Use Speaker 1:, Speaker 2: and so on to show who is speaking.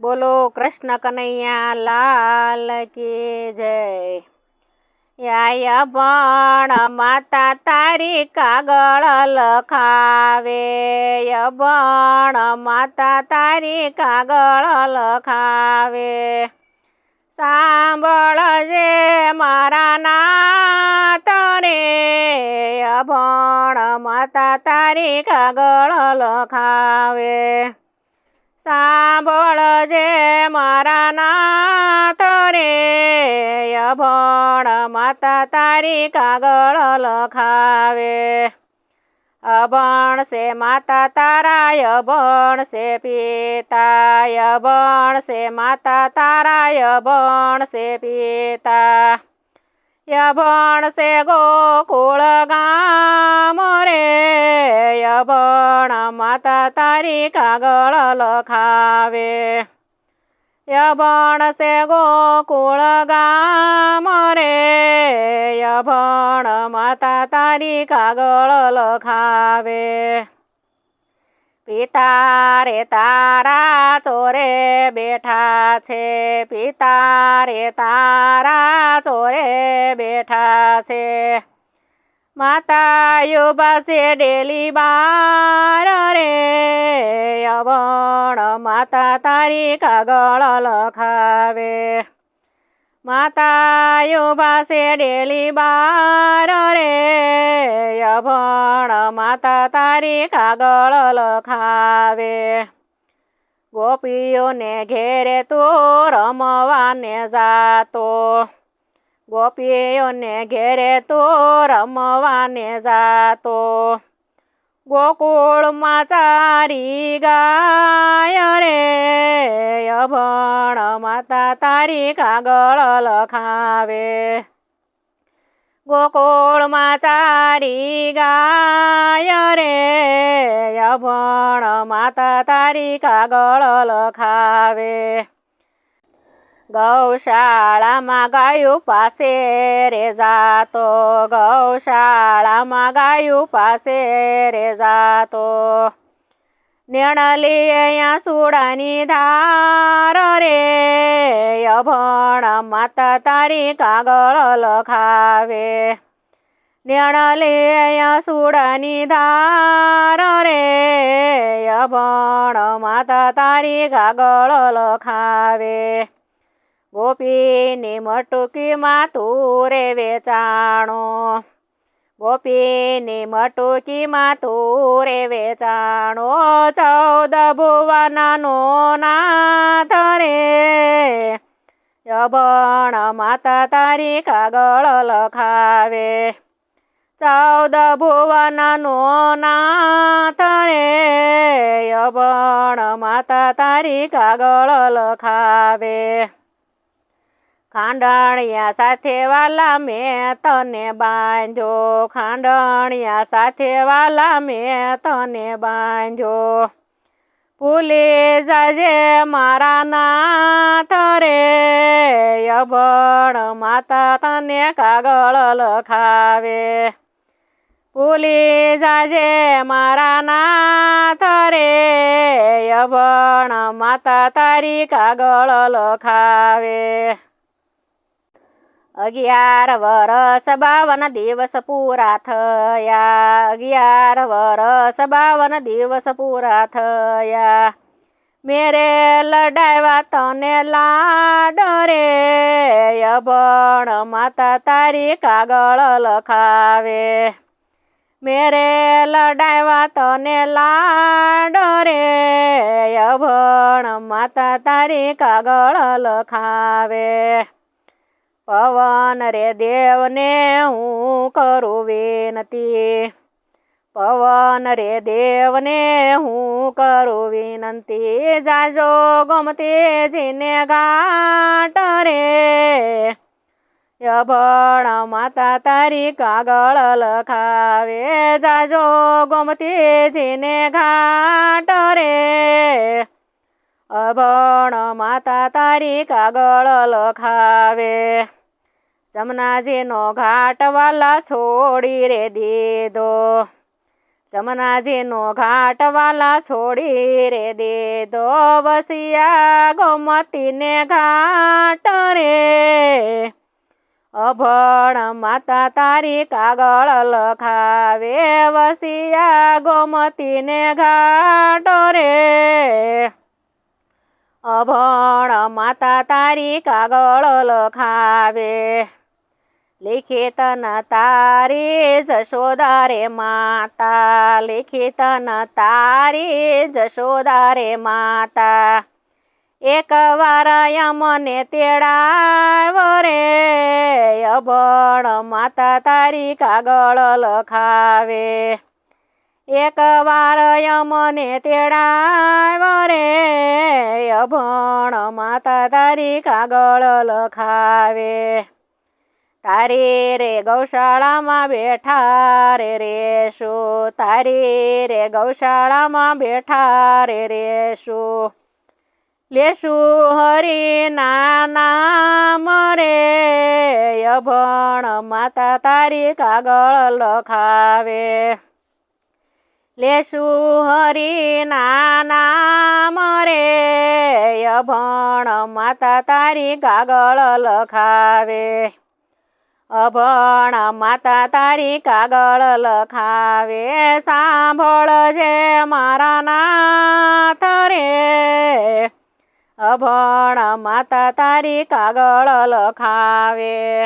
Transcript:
Speaker 1: બોલો કૃષ્ણ કનૈયા, લાલ કી જય. યાય પણ માતા તારી કાગળ લખાવે. યબણ માતા તારી કાગળ લખાવે. સાંભળજે મારા નાત અભણ માતા તારી કાગળ લખાવે. સાંભળજે મારા નાથ રે, અભણ માતા તારી કાગળ લખાવે. અભણ છે માતા તારા અભણ છે પિતા અભણ છે માતા તારા અભણ છે પિતા. યભણ છે ગોકુળ ગામ રે, યભણ માતા તારી કાગળ લખાવે. યભણ છે ગોકુળ ગામ રે, યભણ માતા તારી કાગળ લખાવે. પિતા રે તારા ચોરે બેઠા છે. પિતા રે તારા ચોરે બેઠા છે. માતા યુબસે ડેલી બાર રે. અવણ માતા તારી કાગળ લખાવે. માતા યુબા છે ડેલી બાર રે, અભણ માતા તારી કાગળ લખાવે. ગોપીઓને ઘેરે તો રમવાને જાતો. ગોપીઓને ઘેરે તો રમવાને જાતો. ગોકુળમાં ચારી ગાય રે, અભણ માતા તારી કાગળ લખાવે. ગોકુળમાં ચારી ગાય રે, અભણ માતા તારી કાગળ લખાવે. ગૌશાળામાં ગાયું પાસે રે જાતો. ગૌશાળામાં ગાયું પાસે રે જાતો. નેણલી અહીંયા સુડાની ધાર રે. અભણ માતા તારી કાગળ લખાવે. નેણલી અહીંયા સુડાની ધાર રે. અભણ માતા તારી કાગળ લખાવે. ગોપીની મટુકીમાં રે વેચાણો. ગોપીની મટુકીમાં રે વેચાણો. ચૌદ ભુવનનો નાથ રે. અભણ માતા તારી કાગળ લખાવે. ચૌદ ભુવનનો નાથ રે. અભણ માતા તારી કાગળ લખાવે. ખાંડણિયા સાથે વાલા મેં તને બાંધો ખાંડણિયા સાથે વાલા મેં તને બાંધો ભૂલી જાજે મારા નાથ રે. યબણ માતા તને કાગળ લખાવે. ભૂલી જાજે મારા નાથ રે. યબણ માતા તારી કાગળ લખાવે. અગિયાર વરસ બાવન દિવસ પૂરા થયા. અગિયાર વરસ બાવન દિવસ પૂરા થયા. મેરે લડાવ્યા તને લાડ રે અભણ માતા તારી કાગળ લખાવે. મેરે લડાવ્યા તને લાડ રે અભણ માતા તારી કાગળ લખાવે. પવન રે દેવને હું કરું વિનંતી પવન રે દેવને હું કરું વિનંતી જાજો ગમતી જીને ઘાટ રે. યભણ માતા તારી કાગળ લખાવે. જાજો ગમતી જીને ઘાટ રે. અભણ માતા તારી કાગળ લખાવે. જમનાજીનો ઘાટ વાલા છોડી રે દીધો. જમનાજીનો ઘાટ વાલા છોડી રે દીધો. વસિયા ગોમતીને ઘાટ રે. અભણ માતા તારી કાગળ લખાવે. વસિયા ગોમતીને ઘાટ રે. અભણ માતા તારી કાગળ લખાવે. લિખિત ન તારી જશોદા રે માતા. લિખિત ન તારી જશોદા રે માતા. એક વાર યમને તેડાવ રે. અભણ માતા તારી કાગળ લખાવે. એક વાર યમને તેડાવ રે, અભણ માતા તારી કાગળ લખાવે. તારી રે ગૌશાળામાં બેઠા રે રેશું તારી રે ગૌશાળામાં બેઠા રે રેશું લેશું હરી નામ રે, અભણ માતા તારી કાગળ લખાવે. લેશું હરી નામ રે, અભણ માતા તારી કાગળ લખાવે. અભણ માતા તારી કાગળ લખાવે સાંભળજે મારા નાથ રે. અભણ માતા તારી કાગળ લખાવે.